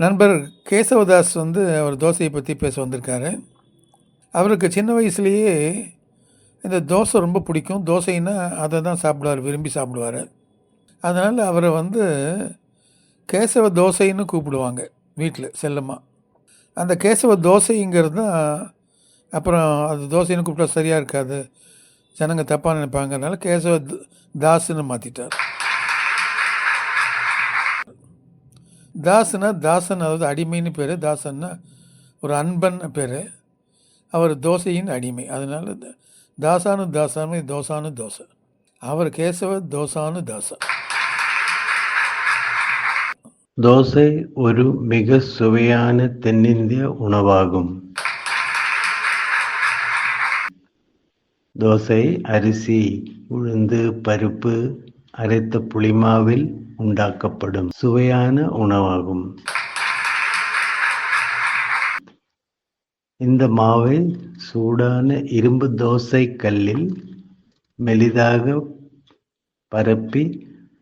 நண்பர் கேசவதாஸ் வந்து அவர் தோசையை பற்றி பேச வந்திருக்காரு. அவருக்கு சின்ன வயசுலேயே இந்த தோசை ரொம்ப பிடிக்கும். தோசைன்னா அதை தான் சாப்பிடுவார் விரும்பி சாப்பிடுவார். அதனால் அவரை வந்து கேசவ தோசைன்னு கூப்பிடுவாங்க வீட்டில் செல்லமாக அந்த கேசவ தோசைங்கிறது தான் அப்புறம் அது தோசைன்னு கூப்பிட்டா சரியாக இருக்காது. ஜனங்க தப்பாக நினைப்பாங்கனால கேசவ தாஸ்ன்னு மாற்றிட்டார் தாசனா தாசன் அதாவது அடிமைன்னு பேர் தாசன்னா ஒரு அன்பன் பேர். அவர் தோசையின் அடிமை. அதனால் தாசானு தாசானு தோசானு தோசை. அவர் கேசவ தோசானு தாசா தோசை ஒரு மிக சுவையான தென்னிந்திய உணவாகும். தோசை அரிசி உளுந்து பருப்பு அரைத்த புளிமாவில் உண்டாக்கப்படும் சுவையான உணவாகும். இந்த மாவை சூடான இரும்பு தோசை கல்லில் மெலிதாக பரப்பி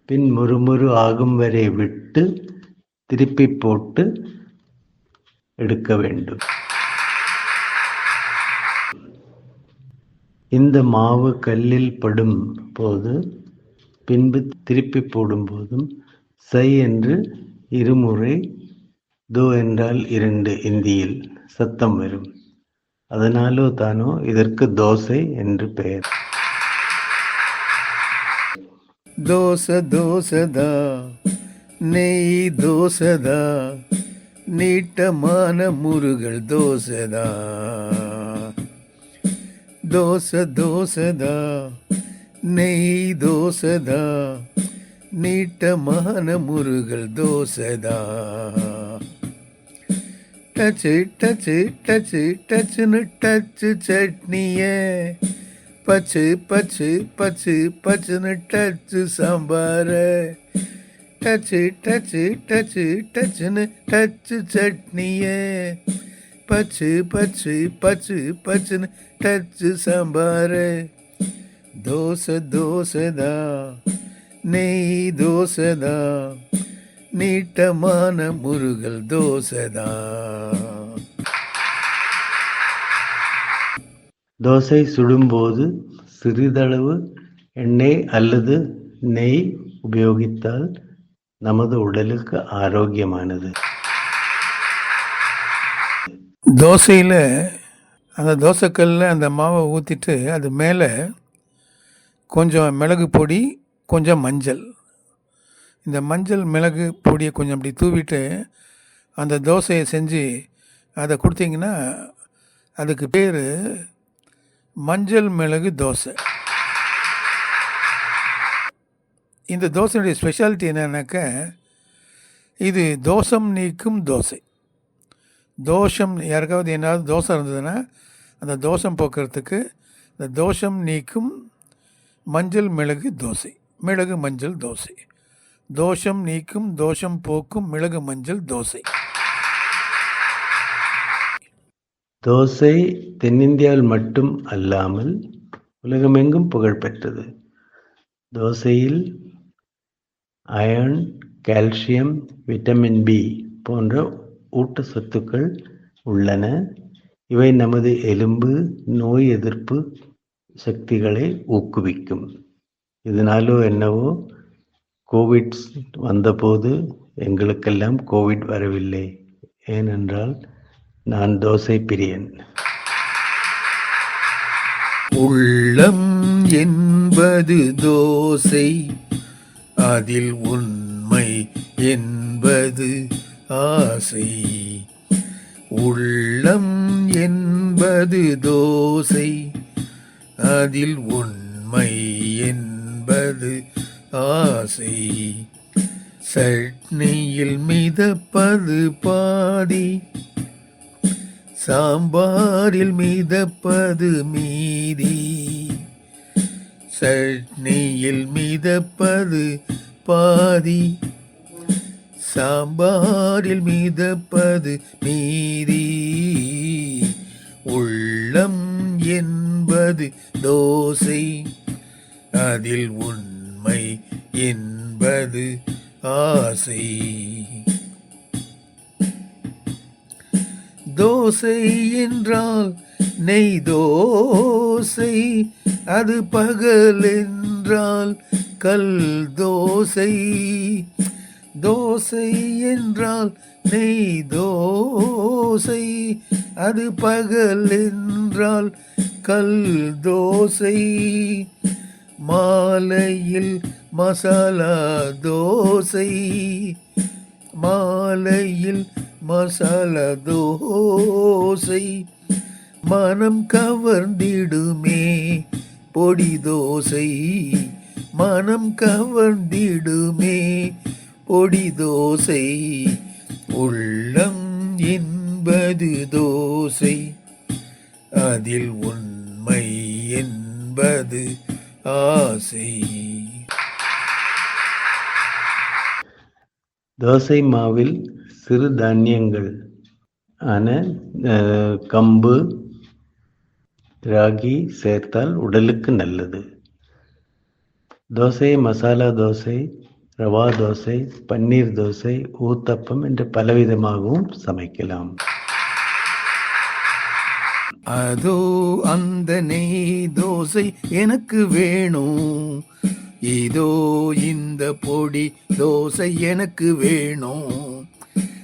பின் முறுமுறு ஆகும் வரை விட்டு திருப்பி போட்டு எடுக்க வேண்டும். இந்த மாவு கல்லில் படும் போது பின்பு திருப்பி போடும்போதும் சை என்று இருமுறை தோ என்றால் இரண்டு இந்தியில் சத்தம் வரும். அதனாலோ தானோ இதற்கு தோசை என்று பெயர். தோசை தோசைதா நெய் தோசதா நீட்டமான முருகள் தோசைதா. தோசை தோசைதா நெய் தோசைதா நீட்டமான முருகள் தோசைதா டச்சு டச்சு டச்சு டச்சுன்னு டச்சு சட்னியே பச்சு பச்சு பச்சு பச்சுன்னு டச்சு சாம்பார் டச்சு டச்சு டச்சு டச்சுன்னு டச்சு சட்னியே பச்சு பச்சு பச்சு பச்சுன்னு டச்சு சாம்பார் தோசை தோசைதா நெய் தோசைதா நீட்டமான முருகல் தோசைதா. தோசை சுடும்போது சிறிதளவு எண்ணெய் அல்லது நெய் உபயோகித்தால் நமது உடலுக்கு ஆரோக்கியமானது. தோசையில் அந்த தோசைக்கல்லில் அந்த மாவை ஊற்றிட்டு அது மேலே கொஞ்சம் மிளகு பொடி கொஞ்சம் மஞ்சள். இந்த மஞ்சள் மிளகு பொடியை கொஞ்சம் அப்படி தூவிட்டு அந்த தோசையை செஞ்சு அதை கொடுத்தீங்கன்னா அதுக்கு பேர் மஞ்சள் மிளகு தோசை. இந்த தோசையுடைய ஸ்பெஷாலிட்டி என்னன்னாக்க இது தோசம் நீக்கும் தோசை. தோஷம் யாருக்காவது என்னாவது தோசை இருந்ததுன்னா அந்த தோஷம் போக்குறதுக்கு இந்த தோஷம் நீக்கும் மஞ்சள் மிளகு தோசை. மிளகு மஞ்சள் தோசை. தோஷம் நீக்கும் தோஷம் போக்கும் மிளகு மஞ்சள் தோசை. தோசை தென்னிந்தியாவில் மட்டும் அல்லாமல் உலகமெங்கும் புகழ்பெற்றது தோசையில் அயர்ன் கால்சியம் விட்டமின் பி போன்ற ஊட்டச்சத்துக்கள் உள்ளன. இவை நமது எலும்பு நோய் எதிர்ப்பு சக்திகளை ஊக்குவிக்கும் இதனாலோ என்னவோ கோவிட் வந்தபோது எங்களுக்கெல்லாம் கோவிட் வரவில்லை ஏனென்றால் நான் தோசை பிரியன் உள்ளம் என்பது தோசை அதில் உண்மை என்பது ஆசை உள்ளம் என்பது தோசை அதில் உண்மை என்பது ஆசை. சட்னியில் மிதப்பது பாதி சாம்பாரில் மிதப்பது மீதி. சட்னியில் மிதப்பது பாதி. சாம்பாரில் மிதப்பது மீதி. உள்ளம் என்பது தோசை அதில் உண்மை என்பது ஆசை. தோசை என்றால் நெய் தோசை அது பகல் என்றால் கல் தோசை. தோசை என்றால் நெய் தோசை அது பகல் என்றால் கல் தோசை. மாலையில் மசாலா தோசை மாலையில் மசாலா தோசை. மனம் கவர்ந்திடுமே பொடி தோசை மனம் கவர்ந்திடுமே பொடி தோசை உள்ளம் என்பது தோசை. அதில் உண்மை என்பது ஆசை. தோசை மாவில் சிறு தானியங்கள் ஆன கம்பு ராகி சேர்த்தால் உடலுக்கு நல்லது. தோசை மசாலா தோசை ரவா தோசை பன்னீர் தோசை ஊத்தப்பம் என்று பலவிதமாகவும் சமைக்கலாம். அதோ அந்த நெய் தோசை எனக்கு வேணும். இதோ இந்த பொடி தோசை எனக்கு வேணும்.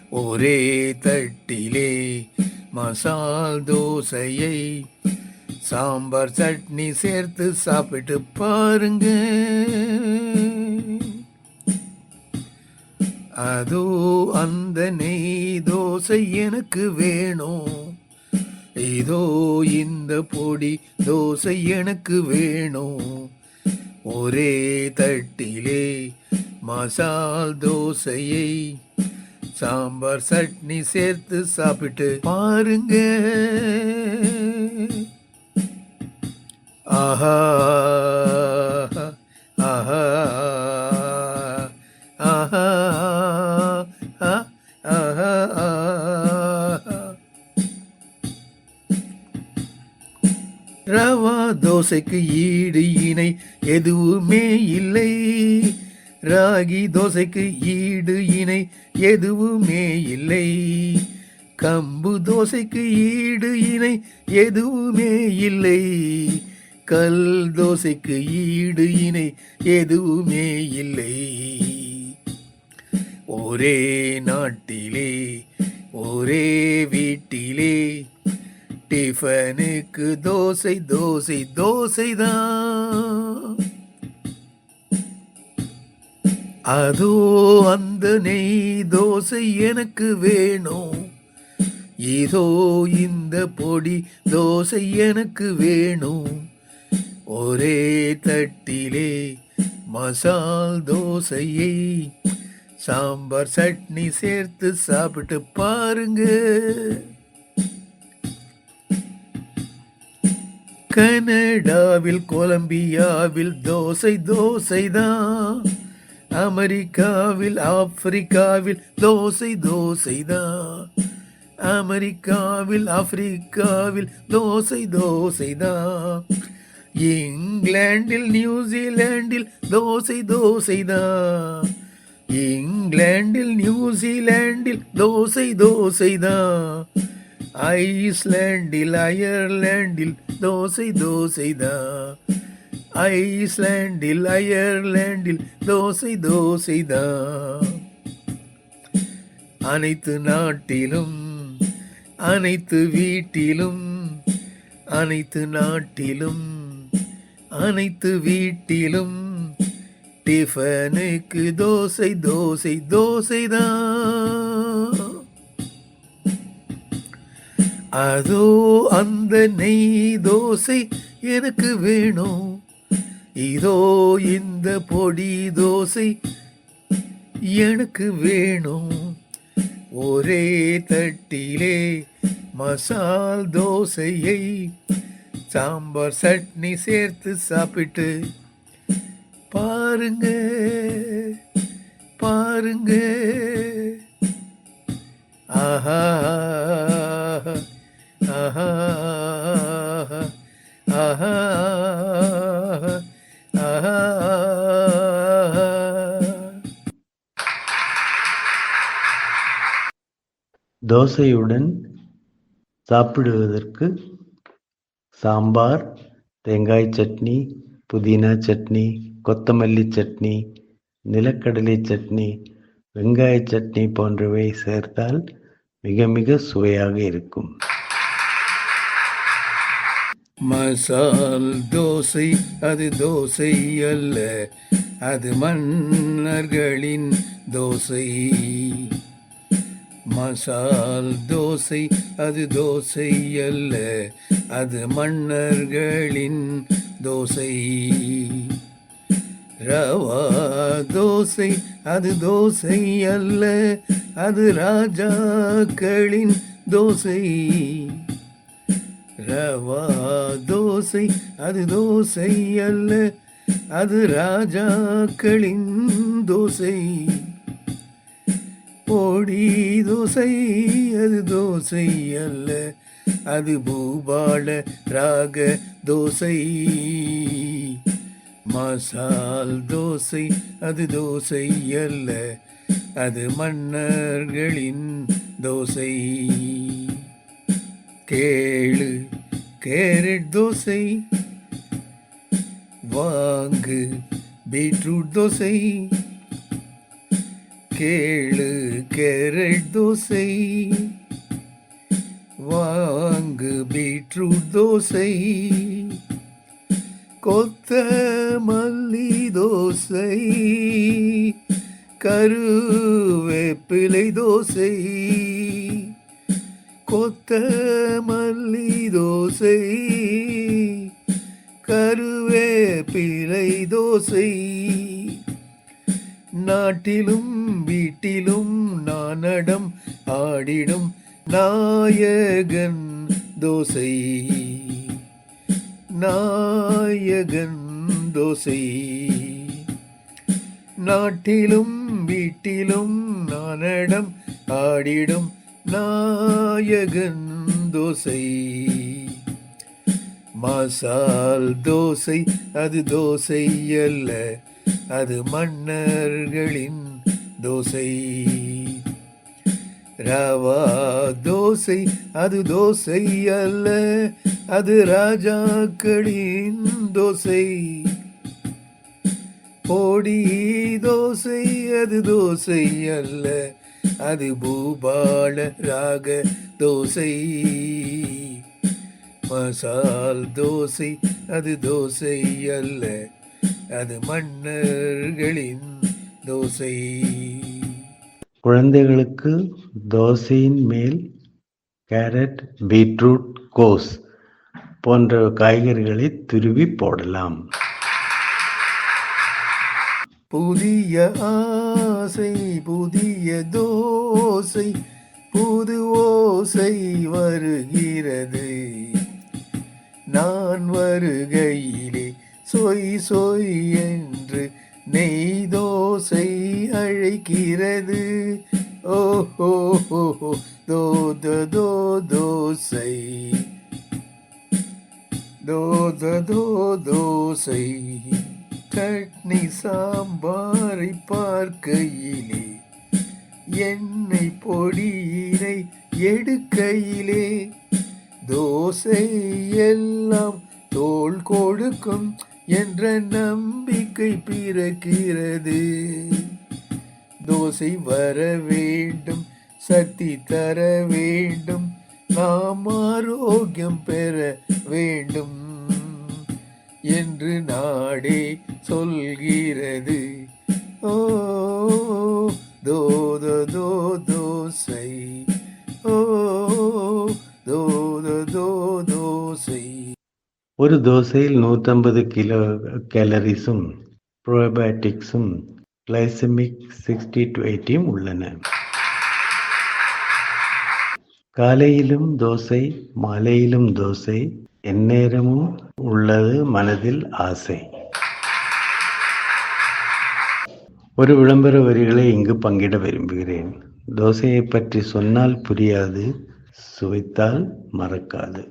ஒரே தட்டிலே மசால் தோசையை சாம்பார் சட்னி சேர்த்து சாப்பிட்டு பாருங்க. அதோ அந்த நெய் தோசை எனக்கு வேணும். இதோ இந்த பொடி தோசை எனக்கு வேணும். ஒரே தட்டிலே மசால் தோசையை சாம்பார் சட்னி சேர்த்து சாப்பிட்டு பாருங்க. ஆஹா. ஆஹா தோசைக்கு ஈடு இணை எதுவுமே இல்லை. ராகி தோசைக்கு ஈடு இணை எதுவுமே இல்லை. கம்பு தோசைக்கு ஈடு இணை எதுவுமே இல்லை. கல் தோசைக்கு ஈடு இணை எதுவுமே இல்லை. ஒரே நாட்டிலே ஒரே வீட்டிலே டிஃபனுக்கு தோசை தோசை தோசை தான் அதோ அந்த நெய் தோசை எனக்கு வேணும். இதோ இந்த பொடி தோசை எனக்கு வேணும். ஒரே தட்டிலே மசால் தோசையை சாம்பார் சட்னி சேர்த்து சாப்பிட்டு பாருங்க. கனடாவில் கொலம்பியாவில் தோசை தோசைதான். அமெரிக்காவில் ஆப்பிரிக்காவில் தோசை தோசைதான். அமெரிக்காவில் ஆப்பிரிக்காவில் தோசை தோசைதான். இங்கிலாண்டில் நியூசிலாண்டில் தோசை தோசைதான். இங்கிலாண்டில் நியூசிலாண்டில் தோசை தோசைதான். ஐஸ்லாண்டில் அயர்லாண்டில் தோசை தோசை ஐஸ்லாண்டில் அயர்லாண்டில் தோசை தோசை அனைத்து நாட்டிலும் அனைத்து வீட்டிலும் அனைத்து நாட்டிலும் அனைத்து வீட்டிலும் டிஃபனுக்கு தோசை தோசை தோசைதான் அதோ அந்த நெய் தோசை எனக்கு வேணும் இதோ இந்த பொடி தோசை எனக்கு வேணும் ஒரே தட்டிலே மசால் தோசையை சாம்பார் சட்னி சேர்த்து சாப்பிட்டு பாருங்க பாருங்க. ஆஹா. தோசையுடன் சாப்பிடுவதற்கு சாம்பார் தேங்காய் சட்னி புதினா சட்னி கொத்தமல்லி சட்னி நிலக்கடலை சட்னி வெங்காய சட்னி போன்றவை சேர்த்தால் மிக மிக சுவையாக இருக்கும். மசால் தோசை அது தோசை அல்ல அது மன்னர்களின் தோசை. மசால் தோசை அது தோசை அல்ல அது மன்னர்களின் தோசை. ரவா தோசை அது தோசை அல்ல அது ராஜாக்களின் தோசை. ரவா தோசை அது தோசை அல்ல அது ராஜாக்களின் தோசை. போடி தோசை அது தோசை அல்ல. அது பூபால ராக தோசை. மசால் தோசை அது தோசை அல்ல. அது மன்னர்களின் தோசை. கேளு கேரட் தோசை. வாங்கு பீட்ரூட் தோசை. கேளு கேரட் தோசை. வாங்கு பீட்ரூட் தோசை. கொத்த மல்லி தோசை. கருவேப்பிலை தோசை. கொத்த மல்லி தோசை. கருவேப்பிலை தோசை. நாட்டிலும் வீட்டிலும் நானடம் ஆடிடும் நாயகன் தோசை. நாயகன் தோசை. நாட்டிலும் வீட்டிலும் நானடம் ஆடிடும் நாயகன் தோசை. மசால் தோசை அது தோசை அல்ல. அது மன்னர்களின் தோசை. ரவா தோசை அது தோசை அல்ல அது ராஜாக்களின் தோசை. போடி தோசை அது தோசை அல்ல அது பூபால ராக தோசை. மசால் தோசை அது தோசை அல்ல அது மன்னர்களின் தோசை. குழந்தைகளுக்கு தோசையின் மேல் கேரட் பீட்ரூட் கோஸ் போன்ற காய்கறிகளை துருவி போடலாம். புதிய ஆசை புதிய தோசை புது ஓசை வருகிறது. நான் வருகையிலே சொய் சொய் என்று நெய் தோசை அழைக்கிறது. ஓஹோ தோ தோ தோசை தோ தோ தோசை சட்னி சாம்பாரை பார்க்கையிலே எண்ணெய் பொடியினை எடுக்கையிலே. தோசை எல்லாம் தோல் கொடுக்கும் என்ற நம்பிக்கை பிறக்கிறது. தோசை வர வேண்டும் சக்தி தர வேண்டும் நாம் ஆரோக்கியம் பெற வேண்டும் என்று நாடே சொல்கிறது. ஓ தோத தோ தோசை. ஓ தோத தோ தோசை. ஒரு தோசையில் நூற்றம்பது கிலோ கேலரிஸும் ப்ரோபயோட்டிக்ஸும் கிளைசமிக் சிக்ஸ்டி டு எயிட்டியும் உள்ளன. காலையிலும் தோசை மாலையிலும் தோசை எந்நேரமும் உள்ளது மனதில் ஆசை. ஒரு விளம்பர வரிகளை இங்கு பங்கிட விரும்புகிறேன். தோசையை பற்றி சொன்னால் புரியாது சுவைத்தால் மறக்காது.